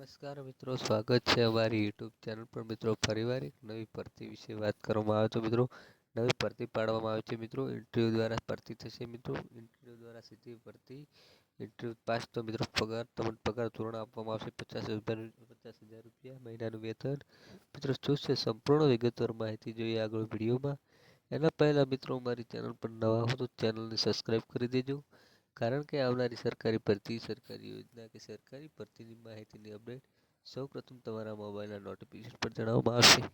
નમસ્કાર મિત્રો, સ્વાગત છે અમારી યુટ્યુબ ચેનલ પર. મિત્રો, ફરીવાર એક નવી ભરતી વિશે વાત કરવામાં આવે તો મિત્રો. નવી ભરતી પાડવામાં આવે છે મિત્રો. ઇન્ટરવ્યૂ દ્વારા ભરતી થશે મિત્રો. ઇન્ટરવ્યૂ દ્વારા સીધી ભરતી. ઇન્ટરવ્યૂ પાસ તો મિત્રો પગાર, તમને પગાર ધોરણ આપવામાં આવશે. પચાસ હજાર પચાસ હજાર રૂપિયા મહિનાનું વેતન. મિત્રો, શું છે? સંપૂર્ણ વિગતવાર માહિતી જોઈએ આગળ વિડીયોમાં. એના પહેલાં મિત્રો, અમારી ચેનલ પર નવા હો તો ચેનલને સબસ્ક્રાઈબ કરી દેજો. કારણ કે આવનારી સરકારી ભરતી, સરકારી યોજના કે સરકારી ભરતીની માહિતીની અપડેટ સૌ પ્રથમ તમારા મોબાઈલના નોટિફિકેશન પર જણાવવામાં આવશે.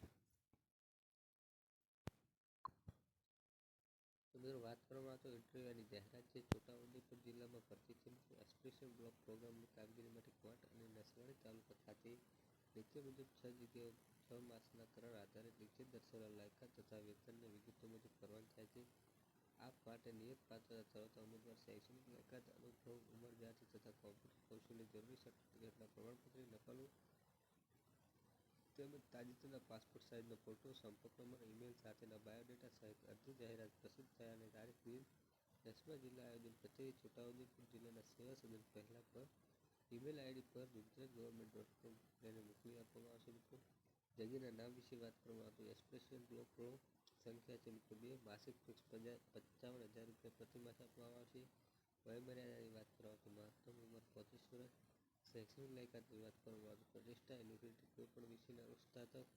વાત કરવામાં તો ઇન્ટરવ્યુની જાહેરાત છે. છોટાઉદેપુર જિલ્લામાં ભરતી છે. એક્સપ્રેશન બ્લોક પ્રોગ્રામની કામગીરી માટે કોટ અને નસવાડી તાલુકા ખાતે નીચે મુજબ છ જગ્યાએ છ માસના કરાર આધારે નીચે દર્શાવેલા લાયકાત તથા વેતનની વિગતો મુજબ કરવાની થાય છે. માટે નિયત પાત્રતા ધરાવતા ઉમેદવાર શૈક્ષણિક લાયકાત અનુભવ, ઉંમર, જાતિ તથા કોમ્પ્યુટર કૌશલ્ય જરૂરી સર્ટિફિકેટના પ્રમાણપત્રની નકલો તેમજ તાજેતરના પાસપોર્ટ સાઇઝનો ફોટો, સંપર્ક નંબર, ઈમેલ સાથેના બાયોડેટા સહિત અરજી જાહેરાત પ્રસિદ્ધ થયાની તારીખ દિન દસમા જિલ્લા આયોજન કચેરી છોટાઉદેપુર જિલ્લાના સેવા સદન પહેલા પર ઈમેલ આઈડી પર ગુજરાત ગવર્મેન્ટ ડોટ કોમ મોકલી આપવામાં આવશે. મિત્રો, જગ્યાના નામ વિશે વાત કરવામાં આવતી એક્સપ્રેશન બ્લોક રો સંખ્યા છે મિત્રો બે માસિક ફિક્સ પંચાવન હજાર રૂપિયા પ્રતિ માસ આપવામાં આવશે વયમર્યાદાની વાત કરવામાં તો મહત્તમ ઉંમર પચીસ વર્ષ શૈક્ષણિક લાયકાતની વાત કરવામાં આવે તો પ્રતિષ્ઠા યુનિવર્સિટી કોઈ પણ વિષયના સ્નાતક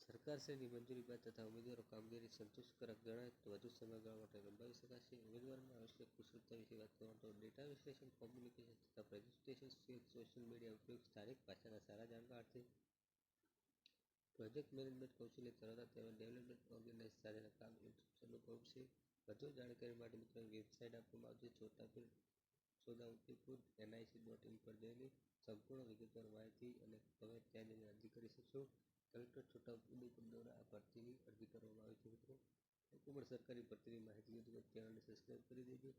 સરકારશ્રીની મંજૂરી બાદ તથા ઉમેદવારો કામગીરી સંતોષકારક જણાય તો વધુ સમયગાળા માટે લંબાવી શકાશે ઉમેદવારોના આવશ્યક કુશળતા વિશે વાત કરવામાં તો ડેટા વિશ્લેષણ, કોમ્યુનિકેશન તથા પ્રેઝન્ટેશન સ્કિલ્સ સોશિયલ મીડિયા ઉપયોગ સ્થાનિક ભાષાના સારા જાણકારથી પ્રોજેક્ટ મેનેજમેન્ટ કૌશલ્ય ધરાવતા તેમજ ડેવલપમેન્ટ ઓર્ગેનાઇઝ સાથેના કામ અનુભવ છે વધુ જાણકારી માટે મિત્રો વેબસાઇટ આપવામાં આવશે છોટાપુર છોટાઉદેપુર એનઆઈસી ડોટ ઇન પર જઈને સંપૂર્ણ વિગતવાર માહિતી અને તમે ત્યાં જઈને અરજી કરી શકશો. કલેક્ટર છોટાઉદેપુર દ્વારા આ ભરતીની અરજી કરવામાં આવી છે મિત્રો. કોઈ પણ સરકારી ભરતીની માહિતી ચેનલને સબસ્ક્રાઈબ કરી દેજો.